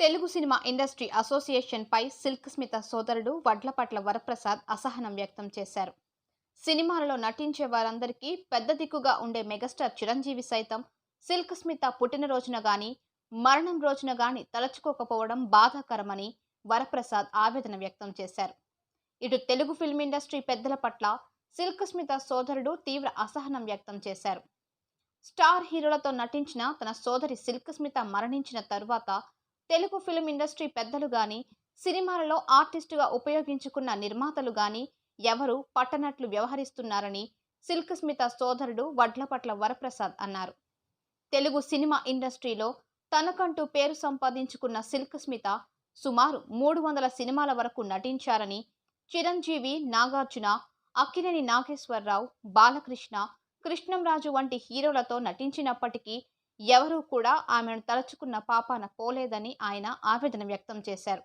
Telugu cinema industry association పై silk Smitha సోదరుడు వడ్లపట్ల వరప్రసాద్ అసహనం వ్యక్తం చేశారు. సినిమాలలో నటించే వారందరికీ పెద్ద దిక్కుగా ఉండే మెగాస్టార్ చిరంజీవి సైతం సిల్క్ స్మిత పుట్టినరోజున గాని మరణం రోజున గాని తలచుకోకపోవడం బాధాకరమని వరప్రసాద్ ఆవేదన వ్యక్తం చేశారు. ఇటు తెలుగు ఫిల్మ్ ఇండస్ట్రీ పెద్దల పట్ల సిల్క్ స్మిత సోదరుడు తీవ్ర అసహనం వ్యక్తం చేశారు. స్టార్ హీరోలతో నటించిన తన సోదరి సిల్క్ స్మిత మరణించిన తరువాత తెలుగు ఫిల్మ్ ఇండస్ట్రీ పెద్దలు గాని సినిమాలలో ఆర్టిస్టుగా ఉపయోగించుకున్న నిర్మాతలు గాని ఎవరు పట్టనట్లు వ్యవహరిస్తున్నారని సిల్క్ స్మిత సోదరుడు వడ్లపట్ల వరప్రసాద్ అన్నారు. తెలుగు సినిమా ఇండస్ట్రీలో తనకంటూ పేరు సంపాదించుకున్న సిల్క్ స్మిత సుమారు మూడు వందల సినిమాల వరకు నటించారని చిరంజీవి నాగార్జున అక్కినేని నాగేశ్వరరావు బాలకృష్ణ కృష్ణంరాజు వంటి హీరోలతో నటించినప్పటికీ ఎవరూ కూడా ఆమెను తలుచుకున్న పాపాన పోలేదని ఆయన ఆవేదన వ్యక్తం చేశారు.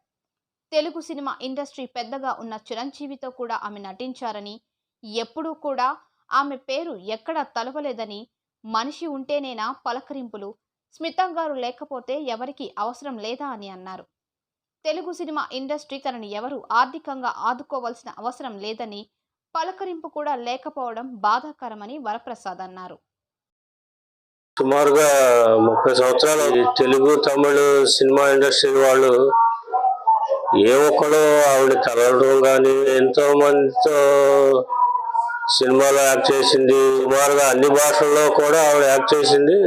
తెలుగు సినిమా ఇండస్ట్రీ పెద్దగా ఉన్న చిరంజీవితో కూడా ఆమె నటించారని ఎప్పుడూ కూడా ఆమె పేరు ఎక్కడా తలవలేదని మనిషి ఉంటేనేనా పలకరింపులు స్మితం గారు లేకపోతే ఎవరికి అవసరం లేదా అని అన్నారు. తెలుగు సినిమా ఇండస్ట్రీ తనని ఎవరు ఆర్థికంగా ఆదుకోవాల్సిన అవసరం లేదని పలకరింపు కూడా లేకపోవడం బాధాకరమని వరప్రసాద్ అన్నారు. సుమారుగా ముప్పై సంవత్సరాలు తెలుగు తమిళ సినిమా ఇండస్ట్రీ వాళ్ళు ఏ ఒక్కడో ఆవిడ కలవడం కానీ ఎంతో మందితో సినిమాలో యాక్ట్ చేసింది. సుమారుగా అన్ని భాషల్లో కూడా ఆవిడ యాక్ట్ చేసింది.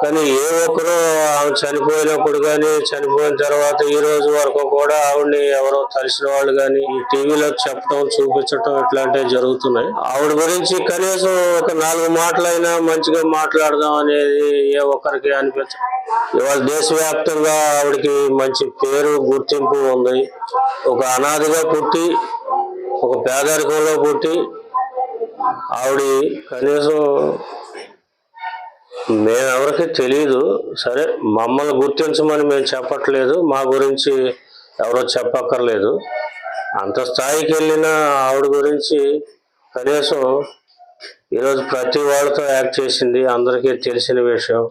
కానీ ఏ ఒక్కరు ఆమె చనిపోయినప్పుడు కానీ చనిపోయిన తర్వాత ఈ రోజు వరకు కూడా ఆవిడని ఎవరో తెలిసిన వాళ్ళు కానీ ఈ టీవీలో చెప్పడం చూపించడం ఇట్లాంటివి జరుగుతున్నాయి. ఆవిడ గురించి కనీసం ఒక నాలుగు మాటలైనా మంచిగా మాట్లాడదాం అనేది ఏ ఒక్కరికి అనిపించ ఇవాళ దేశవ్యాప్తంగా ఆవిడకి మంచి పేరు గుర్తింపు ఉంది. ఒక అనాథగా పుట్టి ఒక పేదరికంలో పుట్టి ఆవిడ కనీసం మేము ఎవరికి తెలియదు సరే మమ్మల్ని గుర్తించమని మేము చెప్పట్లేదు. మా గురించి ఎవరో చెప్పక్కర్లేదు. అంత స్థాయికి వెళ్ళిన ఆవిడ గురించి కనీసం ఈరోజు ప్రతి వాళ్ళతో యాక్ట్ చేసింది అందరికీ తెలిసిన విషయం.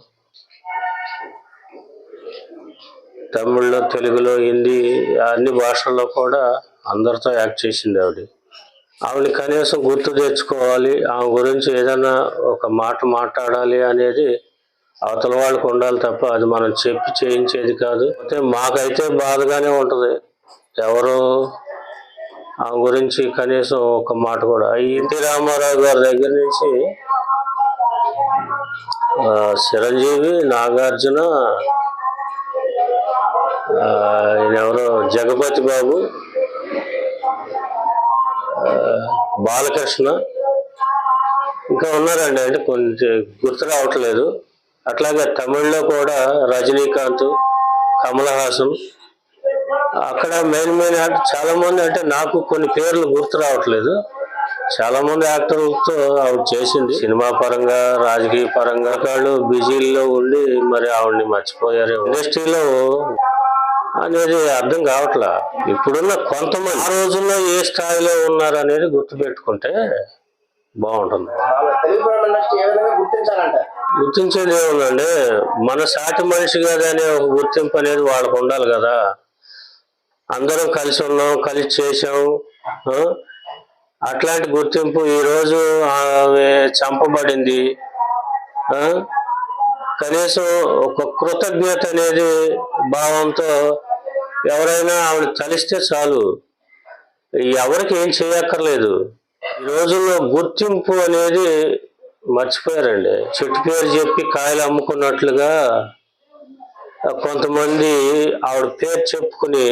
తమిళ్ళో తెలుగులో హిందీ అన్ని భాషల్లో కూడా అందరితో యాక్ట్ చేసింది ఆవిడ. ఆవిడ కనీసం గుర్తు తెచ్చుకోవాలి. ఆమె గురించి ఏదైనా ఒక మాట మాట్లాడాలి అనేది అవతల వాళ్ళకు ఉండాలి తప్ప అది మనం చెప్పి చేయించేది కాదు. అయితే మాకైతే బాధగానే ఉంటుంది. ఎవరు ఆమె గురించి కనీసం ఒక మాట కూడా. ఈ రామారావు గారి దగ్గర నుంచి చిరంజీవి నాగార్జున ఎవరో జగపతి బాబు బాలకృష్ణ. ఇంకా ఉన్నారండి అంటే కొంచెం గుర్తు రావట్లేదు. అట్లాగే తమిళ్ళో కూడా రజనీకాంత్ కమల్ హాసన్ అక్కడ మెయిన్ మెయిన్ యాక్టర్ చాలా మంది అంటే నాకు కొన్ని పేర్లు గుర్తు రావట్లేదు. చాలా మంది యాక్టర్లతో ఆవిడ చేసింది. సినిమా పరంగా రాజకీయ పరంగా వాళ్ళు బిజీల్లో ఉండి మరి ఆవిడని మర్చిపోయారు ఇండస్ట్రీలో అనేది అర్థం కావట్లా? ఇప్పుడున్న కొంతమంది ఆ రోజుల్లో ఏ స్థాయిలో ఉన్నారు అనేది గుర్తుపెట్టుకుంటే బాగుంటుంది. గుర్తించేది ఏముందండి? మన సాటి మనిషి కదా అనే ఒక గుర్తింపు అనేది వాళ్ళకు ఉండాలి కదా. అందరం కలిసి ఉన్నాం కలిసి చేసాం అట్లాంటి గుర్తింపు ఈరోజు ఆమె చంపబడింది కనీసం ఒక కృతజ్ఞత అనేది భావంతో ఎవరైనా ఆవిడ తలిస్తే చాలు. ఎవరికి ఏం చేయక్కర్లేదు. ఈ రోజుల్లో గుర్తింపు అనేది మర్చిపోయారండి. చెట్టు పేరు చెప్పి కాయలు అమ్ముకున్నట్లుగా కొంతమంది ఆవిడ పేరు చెప్పుకుని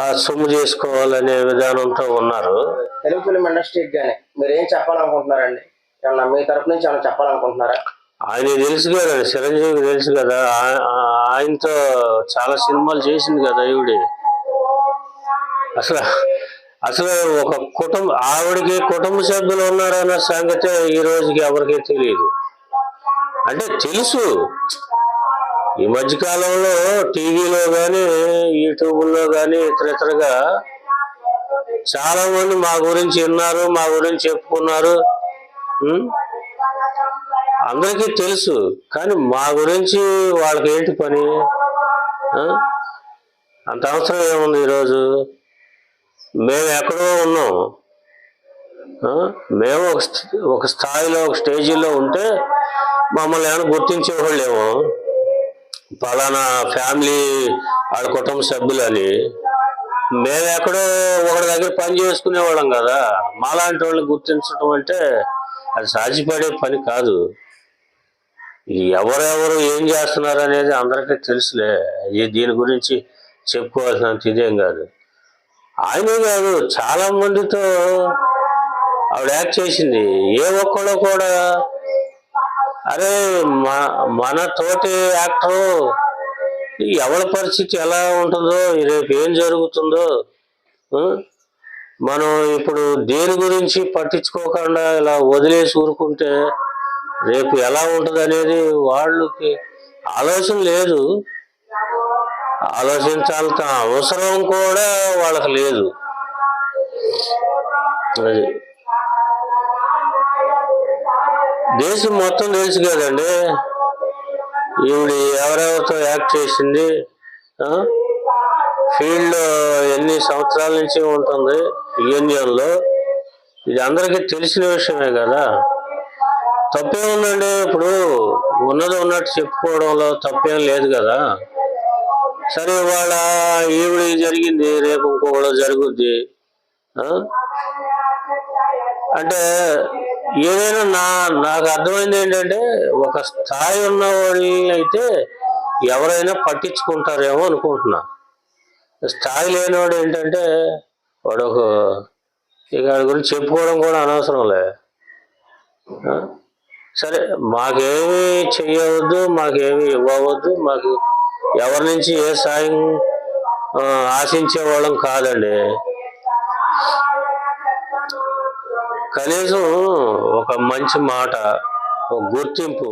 ఆ సొమ్ము చేసుకోవాలనే విధానంతో ఉన్నారు. తెలుగు ఫిలిం ఇండస్ట్రీకి కానీ మీరు ఏం చెప్పాలనుకుంటున్నారండి? ఏమన్నా మీ తరపు నుంచి ఏమైనా చెప్పాలనుకుంటున్నారా? ఆయన తెలుసు కదా చిరంజీవి తెలుసు కదా ఆ- ఆయనతో చాలా సినిమాలు చేసింది కదా ఈవిడి. అసలు అసలు ఒక కుటుంబ ఆవిడకి కుటుంబ సభ్యులు ఉన్నారన్న సంగతి ఈ రోజుకి ఎవరికీ తెలియదు. అంటే తెలుసు. ఈ మధ్యకాలంలో టీవీలో కానీ యూట్యూబ్లో కానీ ఇతర ఇతరగా చాలా మంది మా గురించి విన్నారు మా గురించి చెప్పుకున్నారు. అందరికీ తెలుసు కానీ మా గురించి వాళ్ళకి ఏంటి పని అంత అవసరం ఏముంది ఈరోజు? మేము ఎక్కడో ఉన్నాం. మేము ఒక ఒక స్థాయిలో ఒక స్టేజీలో ఉంటే మమ్మల్ని ఏమైనా గుర్తించేవాళ్ళేమో? పలానా ఫ్యామిలీ వాళ్ళ కుటుంబ సభ్యులని. మేము ఎక్కడో ఒకరి దగ్గర పని చేసుకునేవాళ్ళం కదా. మాలాంటి వాళ్ళని గుర్తించడం అంటే అది సాధ్యపడే పని కాదు. ఎవరెవరు ఏం చేస్తున్నారు అనేది అందరికీ తెలుసులే. ఇది దీని గురించి చెప్పుకోవాల్సినంత ఇదేం కాదు. ఆయనే కాదు చాలా మందితో ఆవిడ యాక్ట్ చేసింది. ఏ ఒక్కడో కూడా అరే మన తోటి యాక్టరు ఎవరి పరిస్థితి ఎలా ఉంటుందో రేపు ఏం జరుగుతుందో మనం ఇప్పుడు దేని గురించి పట్టించుకోకుండా ఇలా వదిలేసి ఊరుకుంటే రేపు ఎలా ఉంటుంది అనేది వాళ్ళకి ఆలోచన లేదు. ఆలోచించాల్సిన అవసరం కూడా వాళ్ళకి లేదు. అది. దేశం మొత్తం తెలుసు కదండి. ఈవిడ ఎవరెవరితో యాక్ట్ చేసింది ఫీల్డ్లో ఎన్ని సంవత్సరాల నుంచి ఉంటుంది యూనియన్లో ఇది అందరికీ తెలిసిన విషయమే కదా. తప్పే ఉందండి ఇప్పుడు ఉన్నది ఉన్నట్టు చెప్పుకోవడంలో తప్పేం లేదు కదా. సరే ఇవాళ ఈవిడ జరిగింది రేపు ఇంకొకళ్ళు జరుగుద్ది అంటే ఏదైనా నా నాకు అర్థమైంది ఏంటంటే ఒక స్థాయి ఉన్న వాళ్ళని అయితే ఎవరైనా పట్టించుకుంటారేమో అనుకుంటున్నా. స్థాయి లేనివాడు ఏంటంటే వాడు ఒక ఇక గురించి చెప్పుకోవడం కూడా అనవసరంలే. సరే మాకేమి చెయ్యవద్దు మాకేమి ఇవ్వవద్దు మాకు ఎవరి నుంచి ఏ సాయం ఆశించే వాళ్ళం కాదండి. కనీసం ఒక మంచి మాట ఒక గుర్తింపు